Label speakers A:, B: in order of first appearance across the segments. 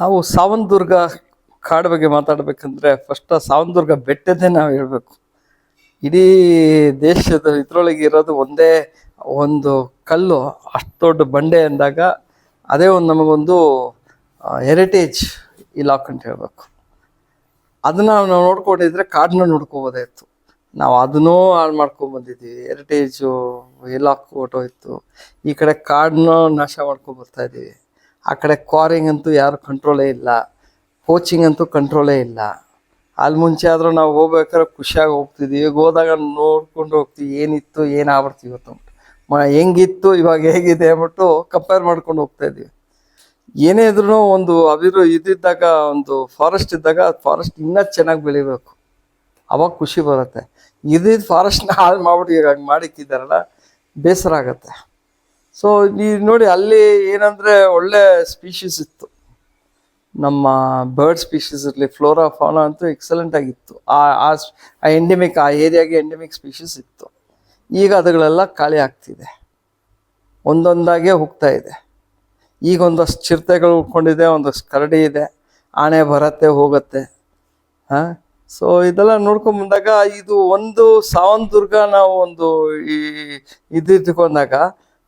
A: ನಾವು ಸಾವಂತದುರ್ಗ ಕಾಡು ಬಗ್ಗೆ ಮಾತಾಡಬೇಕಂದ್ರೆ ಫಸ್ಟ್ ಸಾವಂತದುರ್ಗ ಬೆಟ್ಟದೇ ನಾವು ಹೇಳಬೇಕು. ಇಡೀ ದೇಶದ ಇದರೊಳಗೆ ಇರೋದು ಒಂದೇ ಒಂದು ಕಲ್ಲು, ಅಷ್ಟು ದೊಡ್ಡ ಬಂಡೆ ಅಂದಾಗ ಅದೇ ಒಂದು ನಮಗೊಂದು ಹೆರಿಟೇಜ್ ಇಲಾಖೆ ಅಂತ ಹೇಳ್ಬೇಕು. ಅದನ್ನ ನಾವು ನೋಡ್ಕೊಂಡಿದ್ರೆ ಕಾಡನ್ನ ನೋಡ್ಕೋಬೋದಾಯ್ತು. ನಾವು ಅದನ್ನೂ ಹಾಳು ಮಾಡ್ಕೊಂಡ್ ಬಂದಿದ್ವಿ ಹೆರಿಟೇಜು ಇಲಾಖೆ ಹೊಟ್ಟೋಯ್ತು ಈ ಕಡೆ ಕಾಡನ್ನ ನಾಶ ಮಾಡ್ಕೊಂಡ್ ಬರ್ತಾ ಇದ್ದೀವಿ. ಆ ಕಡೆ ಕ್ವಾರಿಂಗ್ ಅಂತೂ ಯಾರು ಕಂಟ್ರೋಲೇ ಇಲ್ಲ. ಕೋಚಿಂಗ್ ಅಂತೂ ಕಂಟ್ರೋಲೇ ಇಲ್ಲ. ಅಲ್ಲಿ ಮುಂಚೆ ಆದರೂ ನಾವು ಹೋಗ್ಬೇಕಾದ್ರೆ ಖುಷಿಯಾಗಿ ಹೋಗ್ತಿದ್ವಿ. ಈಗ ಹೋದಾಗ ನೋಡ್ಕೊಂಡು ಹೋಗ್ತೀವಿ. ಏನಿತ್ತು ಏನು ಆಗ್ಬಿಡ್ತೀವಿ ಇವತ್ತು. ಮ, ಹೆಂಗಿತ್ತು, ಇವಾಗ ಹೇಗಿದೆ ಅಂದ್ಬಿಟ್ಟು ಕಂಪೇರ್ ಮಾಡ್ಕೊಂಡು ಹೋಗ್ತಾ ಇದ್ವಿ. ಏನೇ ಇದ್ರೂ ಒಂದು ಅವಿರು ಇದ್ದಿದ್ದಾಗ, ಒಂದು ಫಾರೆಸ್ಟ್ ಇದ್ದಾಗ ಫಾರೆಸ್ಟ್ ಇನ್ನೂ ಚೆನ್ನಾಗಿ ಬೆಳಿಬೇಕು. ಅವಾಗ ಖುಷಿ ಬರುತ್ತೆ. ಇದ್ದಿದ್ದು ಫಾರೆಸ್ಟ್ನ ಹಾಳು ಮಾಡ್ಬಿಟ್ಟು ಈಗ ಹಂಗೆ ಮಾಡಿಕ್ಕಿದ್ದಾರಲ್ಲ, ಬೇಸರ ಆಗತ್ತೆ. ಸೊ ನೀವು ನೋಡಿ ಅಲ್ಲಿ ಏನಂದ್ರೆ ಒಳ್ಳೆ ಸ್ಪೀಶೀಸ್ ಇತ್ತು. ನಮ್ಮ ಬರ್ಡ್ ಸ್ಪೀಶೀಸ್ ಇರಲಿ ಫ್ಲೋರಾ ಫಾನ ಅಂತೂ ಎಕ್ಸಲೆಂಟ್ ಆಗಿತ್ತು. ಆ ಆ ಎಂಡೆಮಿಕ್ ಆ ಏರಿಯಾಗೆ ಎಂಡೆಮಿಕ್ ಸ್ಪೀಶೀಸ್ ಇತ್ತು. ಈಗ ಅದುಗಳೆಲ್ಲ ಖಾಲಿ ಆಗ್ತಿದೆ. ಒಂದೊಂದಾಗೆ ಹೋಗ್ತಾ ಇದೆ. ಈಗ ಒಂದಷ್ಟು ಚಿರತೆಗಳು ಉಳ್ಕೊಂಡಿದೆ, ಒಂದಷ್ಟು ಕರಡಿ ಇದೆ ಆಣೆ ಬರತ್ತೆ, ಹೋಗುತ್ತೆ. ಹಾಂ? ಸೊ ಇದೆಲ್ಲ ನೋಡ್ಕೊಂಡ್ ಬಂದಾಗ, ಇದು ಒಂದು ಸಾವಂತದುರ್ಗ ನಾವು ಒಂದು ಈ, ಇದು ಇಟ್ಕೊಂಡಾಗ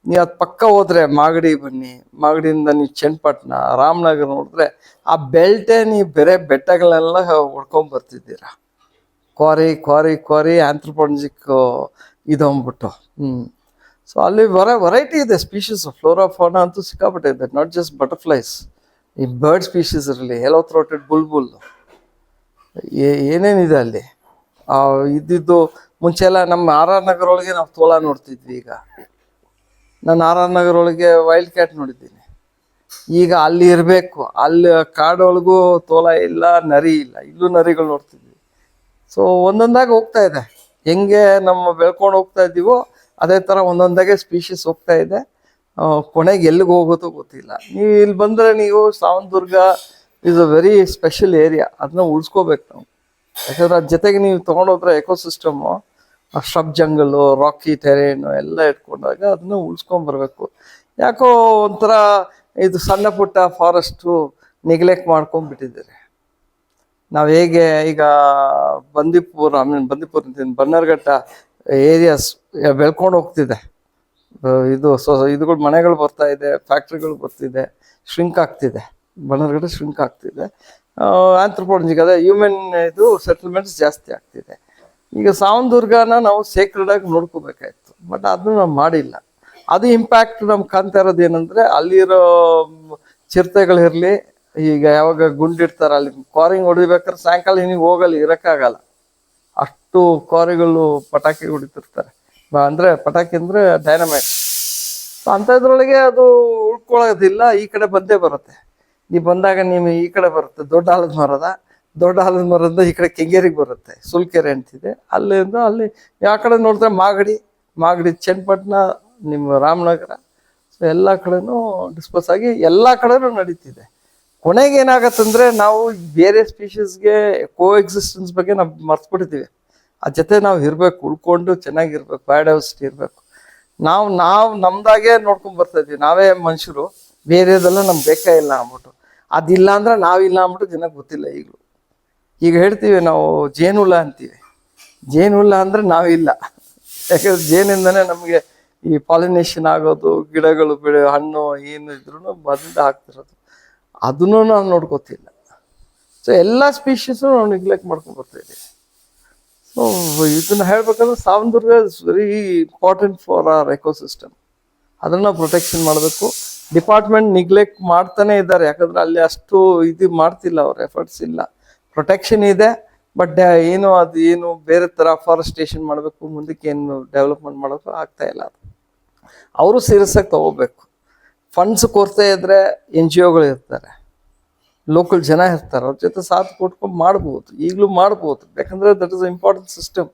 A: ನೀವು ಅದು ಪಕ್ಕ ಹೋದ್ರೆ ಮಾಗಡಿ ಬನ್ನಿ, ಮಾಗಡಿಯಿಂದ ನೀವು ಚನ್ನಪಟ್ಟಣ ರಾಮನಗರ ನೋಡಿದ್ರೆ ಆ ಬೆಲ್ಟೆ ನೀ ಬೇರೆ ಬೆಟ್ಟಗಳೆಲ್ಲ ಹೊಡ್ಕೊಂಡ್ ಬರ್ತಿದ್ದೀರ? ಕ್ವಾರಿ ಕ್ವಾರಿ ಕ್ವಾರಿ ಆಂಥ್ರೋಪಾಲಜಿಕ್ ಇದು ಅಂದ್ಬಿಟ್ಟು. ಹ್ಮ್. ಸೊ ಅಲ್ಲಿ ವರ ವೆರೈಟಿ ಇದೆ ಸ್ಪೀಶೀಸ್ ಫ್ಲೋರಾ ಫೋನಾ ಅಂತೂ ಸಿಕ್ಕಾಪಟ್ಟೆ ಇದೆ. ನಾಟ್ ಜಸ್ಟ್ ಬಟರ್ಫ್ಲೈಸ್ ಈ ಬರ್ಡ್ ಸ್ಪೀಷೀಸ್ ಇರಲಿ ಎಲ್ಲೋ ಥ್ರೋಟೆಡ್ ಬುಲ್ಬುಲ್ ಏನೇನಿದೆ ಅಲ್ಲಿ? ಇದ್ದಿದ್ದು ಮುಂಚೆ ಎಲ್ಲ ನಮ್ಮ ಆರ್ ಆರ್ ನಗರ ಒಳಗೆ ನಾವು ತೋಳ ನೋಡ್ತಿದ್ವಿ ಈಗ. ನಾನು ಆರ್ ಆರ್ ನಗರ ಒಳಗೆ ವೈಲ್ಡ್ ಕ್ಯಾಟ್ ನೋಡಿದ್ದೀನಿ. ಈಗ ಅಲ್ಲಿ ಇರಬೇಕು, ಅಲ್ಲಿ ಕಾಡೊಳಗೂ ತೋಲ ಇಲ್ಲ, ನರಿ ಇಲ್ಲ, ಇಲ್ಲೂ ನರಿಗಳು ನೋಡ್ತಿದ್ವಿ. ಸೊ ಒಂದೊಂದಾಗಿ ಹೋಗ್ತಾ ಇದೆ. ಹೆಂಗೆ ನಮ್ಮ ಬೆಳ್ಕೊಂಡು ಹೋಗ್ತಾ ಇದ್ದೀವೋ, ಅದೇ ಥರ ಒಂದೊಂದಾಗೆ ಸ್ಪೀಶೀಸ್ ಹೋಗ್ತಾ ಇದೆ. ಕೊನೆಗೆ ಎಲ್ಲಿಗೆ ಹೋಗುತ್ತೋ ಗೊತ್ತಿಲ್ಲ. ನೀವು ಇಲ್ಲಿ ಬಂದರೆ ನೀವು Savandurga is a very special area ಅದನ್ನ ಉಳಿಸ್ಕೋಬೇಕು ನಾವು. ಯಾಕಂದ್ರೆ ಅದ್ರ ಜೊತೆಗೆ ನೀವು ತೊಗೊಂಡೋದ್ರೆ ಎಕೋಸಿಸ್ಟಮು ಸ್hrub ಜಂಗಲ್ಲು ರಾಕಿ ಟೆರೇನು ಎಲ್ಲ ಇಟ್ಕೊಂಡಾಗ ಅದನ್ನ ಉಳಿಸ್ಕೊಂಬರ್ಬೇಕು ಯಾಕೋ ಒಂಥರ ಇದು ಸಣ್ಣ ಪುಟ್ಟ ಫಾರೆಸ್ಟು ನೆಗ್ಲೆಕ್ಟ್ ಮಾಡ್ಕೊಂಡ್ಬಿಟ್ಟಿದ್ದಾರೆ. ನಾವು ಹೇಗೆ ಈಗ Bandipura I mean Bandipura Bannerghatta areas ಬೆಳ್ಕೊಂಡು ಹೋಗ್ತಿದೆ. ಇದು ಸೊ, ಇದುಗಳು ಮನೆಗಳು ಬರ್ತಾ ಇದೆ ಫ್ಯಾಕ್ಟ್ರಿಗಳು ಬರ್ತಿದೆ ಶ್ರಿಂಕ್ ಆಗ್ತಿದೆ. ಬನ್ನರ್ಘಟ್ಟ ಶ್ರಿಂಕ್ ಆಗ್ತಿದೆ. ಆಂಥ್ರೋಪಾಲಜಿಗೆ ಅದೇ ಹ್ಯೂಮನ್ ಇದು ಸೆಟಲ್ಮೆಂಟ್ಸ್ ಜಾಸ್ತಿ ಆಗ್ತಿದೆ. ಈಗ ಸಾವಂತದುರ್ಗನ ನಾವು ಸೇಕ್ರೆಡ್ ಆಗಿ ನೋಡ್ಕೋಬೇಕಾಯ್ತು. ಬಟ್ ಅದನ್ನ ನಾವು ಮಾಡಿಲ್ಲ. ಅದು ಇಂಪ್ಯಾಕ್ಟ್ ನಮ್ಗೆ ಕಾಣ್ತಾ ಇರೋದು ಏನಂದ್ರೆ ಅಲ್ಲಿರೋ ಚಿರತೆಗಳಿರಲಿ ಈಗ ಯಾವಾಗ ಗುಂಡಿಡ್ತಾರ ಅಲ್ಲಿ ಕ್ವಾರಿಂಗ್ ಹೊಡಿಬೇಕಾದ್ರೆ ಸಾಯಂಕಾಲ ಹಿಂಗೆ ಹೋಗಲ್ಲ, ಇರಕ್ಕಾಗಲ್ಲ. ಅಷ್ಟು ಕ್ವಾರಿಗಳು ಪಟಾಕಿ ಹೊಡಿತಿರ್ತಾರೆ. ಅಂದ್ರೆ ಪಟಾಕಿ ಅಂದ್ರೆ ಡೈನಮೈಟ್ ಅಂಥದ್ರೊಳಗೆ ಅದು ಉಳ್ಕೊಳ್ಳೋದಿಲ್ಲ, ಈ ಕಡೆ ಬಂದೇ ಬರುತ್ತೆ. ನೀವು ಬಂದಾಗ ನೀವು ಈ ಕಡೆ ಬರುತ್ತೆ, ದೊಡ್ಡ ಆಲದ ಮರದ. ದೊಡ್ಡ ಆಲದ ಮರದಿಂದ ಈ ಕಡೆ ಕೆಂಗೇರಿಗೆ ಬರುತ್ತೆ, ಸುಲ್ಕೆರೆ ಅಂತಿದೆ. ಅಲ್ಲಿಂದ ಅಲ್ಲಿ ಯಾವ ಕಡೆ ನೋಡಿದ್ರೆ ಮಾಗಡಿ ಮಾಗಡಿ ಚನ್ನಪಟ್ಟಣ, ನಿಮ್ಮ ರಾಮನಗರ. ಸೊ ಎಲ್ಲ ಕಡೆನೂ ಡಿಸ್ಪೋಸ್ ಆಗಿ ಎಲ್ಲ ಕಡೆನೂ ನಡೀತಿದೆ. ಕೊನೆಗೆ ಏನಾಗತ್ತಂದ್ರೆ ನಾವು ಬೇರೆ ಸ್ಪೀಷೀಸ್ಗೆ ಕೋ ಎಕ್ಸಿಸ್ಟೆನ್ಸ್ ಬಗ್ಗೆ ನಾವು ಮರ್ತ್ಬಿಟ್ಟಿದ್ದೀವಿ ಆ ಜೊತೆ ನಾವು ಇರಬೇಕು, ಉಳ್ಕೊಂಡು ಚೆನ್ನಾಗಿರ್ಬೇಕು ಬಯೋಡೈವರ್ಸಿಟಿ ಇರಬೇಕು. ನಾವು ನಾವು ನಮ್ದಾಗೆ ನೋಡ್ಕೊಂಡು ಬರ್ತಾ ಇದ್ವಿ. ನಾವೇ ಮನುಷ್ಯರು, ಬೇರೆದೆಲ್ಲ ನಮ್ಗೆ ಬೇಕೇ ಇಲ್ಲ ಅಂದ್ಬಿಟ್ಟು. ಅದಿಲ್ಲ ಅಂದ್ರೆ ನಾವಿಲ್ಲ ಅಂದ್ಬಿಟ್ಟು ಜನಕ್ಕೆ ಗೊತ್ತಿಲ್ಲ ಈಗಲೂ. ಈಗ ಹೇಳ್ತೀವಿ ನಾವು ಜೇನುಹುಳ ಅಂತೀವಿ. ಜೇನುಹುಳ ಅಂದ್ರೆ ನಾವಿಲ್ಲ ಯಾಕಂದ್ರೆ ಜೇನಿಂದನೇ ನಮಗೆ ಈ ಪಾಲಿನೇಷನ್ ಆಗೋದು, ಗಿಡಗಳು ಬೆಳೆ, ಹಣ್ಣು, ಏನು ಇದ್ರೂ ಅದರಿಂದ ಆಗ್ತಿರೋದು ಅದನ್ನು ನಾವು ನೋಡ್ಕೋತಿಲ್ಲ. ಸೊ ಎಲ್ಲ ಸ್ಪೀಷೀಸು ನಾವು ನೆಗ್ಲೆಕ್ಟ್ ಮಾಡ್ಕೊಂಡು ಬರ್ತಾ ಇದ್ದೀವಿ ಸೊ ಇದನ್ನ ಹೇಳ್ಬೇಕಂದ್ರೆ Savandurga is very important for our ecosystem ಅದನ್ನ ಪ್ರೊಟೆಕ್ಷನ್ ಮಾಡಬೇಕು. ಡಿಪಾರ್ಟ್ಮೆಂಟ್ ನಿಗ್ಲೆಕ್ಟ್ ಮಾಡ್ತಾನೆ ಇದ್ದಾರೆ. ಯಾಕಂದ್ರೆ ಅಲ್ಲಿ ಅಷ್ಟು ಇದು ಮಾಡ್ತಿಲ್ಲ ಅವ್ರ ಎಫರ್ಟ್ಸ್ ಇಲ್ಲ. ಪ್ರೊಟೆಕ್ಷನ್ ಇದೆ ಬಟ್ ಏನು ಅದು ಏನು ಬೇರೆ ಥರ ಫಾರೆಸ್ಟೇಷನ್ ಮಾಡಬೇಕು, ಮುಂದಕ್ಕೆ ಏನು ಡೆವಲಪ್ಮೆಂಟ್ ಮಾಡಬೇಕು ಆಗ್ತಾ ಇಲ್ಲ ಅದು. ಅವರು ಸೀರಿಯಸ್ಸಾಗಿ ತಗೋಬೇಕು. ಫಂಡ್ಸ್ ಕೊರತೆ ಇದ್ದರೆ ಎನ್ ಜಿ ಒಗಳು ಇರ್ತಾರೆ. ಲೋಕಲ್ ಜನ ಇರ್ತಾರೆ. ಅವ್ರ ಜೊತೆ ಸಾಥ್ ಕೊಟ್ಕೊಂಡು ಮಾಡ್ಬೋದು. ಈಗಲೂ ಮಾಡ್ಬೋದು. ಯಾಕಂದರೆ ದಟ್ ಇಸ್ ಇಂಪಾರ್ಟೆಂಟ್ ಸಿಸ್ಟಮ್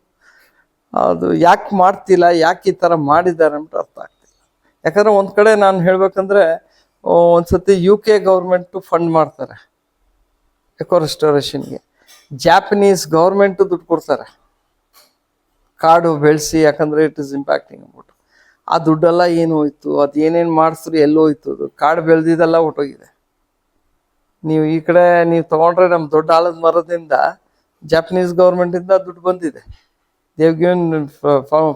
A: ಅದು ಯಾಕೆ ಮಾಡ್ತಿಲ್ಲ, ಯಾಕೆ ಈ ಥರ ಮಾಡಿದ್ದಾರೆ ಅಂತ ಅರ್ಥ ಆಗ್ತಿಲ್ಲ. ಯಾಕಂದರೆ ಒಂದು ಕಡೆ ನಾನು ಹೇಳಬೇಕಂದ್ರೆ ಒಂದು ಸತಿ ಯು ಕೆ ಗೌರ್ಮೆಂಟು ಫಂಡ್ ಮಾಡ್ತಾರೆ. ಎಕೋ ರೆಸ್ಟೋರೇಷನ್ಗೆ ಜಾಪನೀಸ್ ಗೌರ್ಮೆಂಟು ದುಡ್ಡು ಕೊಡ್ತಾರೆ. ಕಾಡು ಬೆಳೆಸಿ, ಯಾಕಂದ್ರೆ ಇಟ್ ಇಸ್ ಇಂಪ್ಯಾಕ್ಟಿಂಗ್ ಅಂದ್ಬಿಟ್ಟು ಆ ದುಡ್ಡೆಲ್ಲ ಏನು ಹೋಯ್ತು? ಅದು ಏನೇನು ಮಾಡಿಸ್ರು ಎಲ್ಲೋ ಹೋಯ್ತು ಅದು? ಕಾಡು ಬೆಳೆದಿದ್ದೆಲ್ಲ ಹೊಟ್ಟೋಗಿದೆ ನೀವು ಈ ಕಡೆ, ನೀವು ತಗೊಂಡ್ರೆ ನಮ್ಮ ದೊಡ್ಡ ಆಲದ ಮರದಿಂದ ಜಾಪನೀಸ್ ಗೌರ್ಮೆಂಟಿಂದ ದುಡ್ಡು ಬಂದಿದೆ. ದೇವ್ ಗಿವನ್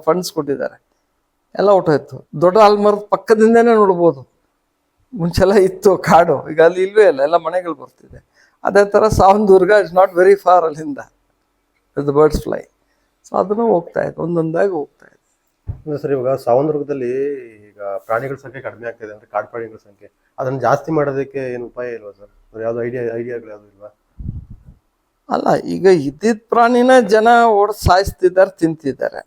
A: ಫಂಡ್ಸ್ ಕೊಟ್ಟಿದ್ದಾರೆ. ಎಲ್ಲ ಹೊಟ್ಟೋಯ್ತು ದೊಡ್ಡ ಆಲದ ಮರದ ಪಕ್ಕದಿಂದನೇ ನೋಡ್ಬೋದು. ಮುಂಚೆಲ್ಲ ಇತ್ತು ಕಾಡು. ಈಗ ಅಲ್ಲಿ ಇಲ್ವೇ ಇಲ್ಲ ಎಲ್ಲ ಮನೆಗಳು ಬರ್ತಿದೆ. ಅದೇ ಥರ Savandurga is not very far ಅಲ್ಲಿಂದ. ದ ಬರ್ಡ್ಸ್ ಫ್ಲೈ ಸೊ ಅದನ್ನು ಹೋಗ್ತಾ ಇದೆ ಒಂದೊಂದಾಗಿ ಹೋಗ್ತಾ ಇದೆ.
B: ಅಂದ್ರೆ ಸರ್ ಇವಾಗ ದುರ್ಗದಲ್ಲಿ ಈಗ ಪ್ರಾಣಿಗಳ ಸಂಖ್ಯೆ ಕಡಿಮೆ ಆಗ್ತಿದೆ ಅಂದ್ರೆ ಕಾಡು ಪ್ರಾಣಿಗಳ ಸಂಖ್ಯೆ. ಅದನ್ನು ಜಾಸ್ತಿ ಮಾಡೋದಕ್ಕೆ ಏನು ಉಪಾಯ ಇಲ್ವಾ ಸರ್? ಯಾವುದು ಐಡಿಯಾ ಐಡಿಯಾಗಳು ಯಾವುದೂ ಇಲ್ವಾ?
A: ಅಲ್ಲ ಈಗ ಇದ್ದಿದ್ದ ಪ್ರಾಣಿನ ಜನ ಓಡಿಸ್ ಸಾಯಿಸ್ತಿದ್ದಾರೆ ತಿಂತಿದ್ದಾರೆ.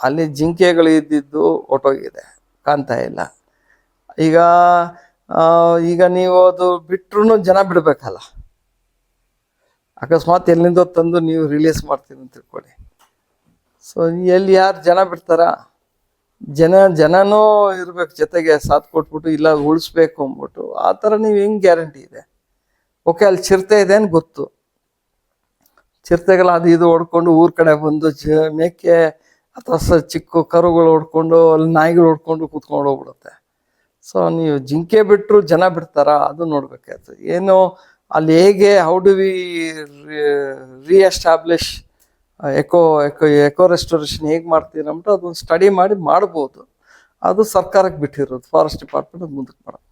A: ಅಲ್ಲಿ ಜಿಂಕೆಗಳು ಇದ್ದಿದ್ದು ಹೊಟ್ಟೋಗಿದೆ ಕಾಣ್ತಾ ಇಲ್ಲ. ಈಗ ಈಗ ನೀವು ಅದು ಬಿಟ್ರು ಜನ ಬಿಡಬೇಕಲ್ಲ. ಅಕಸ್ಮಾತ್ ಎಲ್ಲಿಂದ ತಂದು ನೀವು ರಿಲೀಸ್ ಮಾಡ್ತೀನಿ ಅಂತ ತಿಳ್ಕೊಳ್ಳಿ. ಸೊ ಎಲ್ಲಿ ಯಾರು ಜನ ಬಿಡ್ತಾರ? ಜನ, ಜನನೂ ಇರ್ಬೇಕು, ಜೊತೆಗೆ ಸಾಥ್ ಕೊಟ್ಬಿಟ್ಟು, ಇಲ್ಲ ಉಳಿಸ್ಬೇಕು ಅಂದ್ಬಿಟ್ಟು, ಆ ಥರ ನೀವು ಹೆಂಗೆ ಗ್ಯಾರಂಟಿ ಇದೆ? ಓಕೆ ಅಲ್ಲಿ ಚಿರತೆ ಇದೆ ಅಂತ ಗೊತ್ತು. ಚಿರತೆಗಳು ಅದು ಇದು ಹೊಡ್ಕೊಂಡು ಊರ ಕಡೆ ಬಂದು ಜ, ಮೇಕೆ, ಅಥವಾ ಚಿಕ್ಕ ಕರುಗಳು ಹೊಡ್ಕೊಂಡು, ಅಲ್ಲಿ ನಾಯಿಗಳು ಹೊಡ್ಕೊಂಡು ಕೂತ್ಕೊಂಡು ಹೋಗ್ಬಿಡುತ್ತೆ. ಸೊ ನೀವು ಜಿಂಕೆ ಬಿಟ್ಟರು ಜನ ಬಿಡ್ತಾರಾ? ಅದು ನೋಡ್ಬೇಕಾಯ್ತು. ಏನು, ಅಲ್ಲಿ ಹೇಗೆ how do we reestablish eco eco eco restoration ಹೇಗೆ ಮಾಡ್ತೀರ ಅಂದ್ಬಿಟ್ಟು ಅದೊಂದು ಸ್ಟಡಿ ಮಾಡಿ ಮಾಡ್ಬೋದು. ಅದು ಸರ್ಕಾರಕ್ಕೆ ಬಿಟ್ಟಿರೋದು ಫಾರೆಸ್ಟ್ ಡಿಪಾರ್ಟ್ಮೆಂಟ್ ಅದು ಮುಂದಕ್ಕೆ ಮಾಡೋದು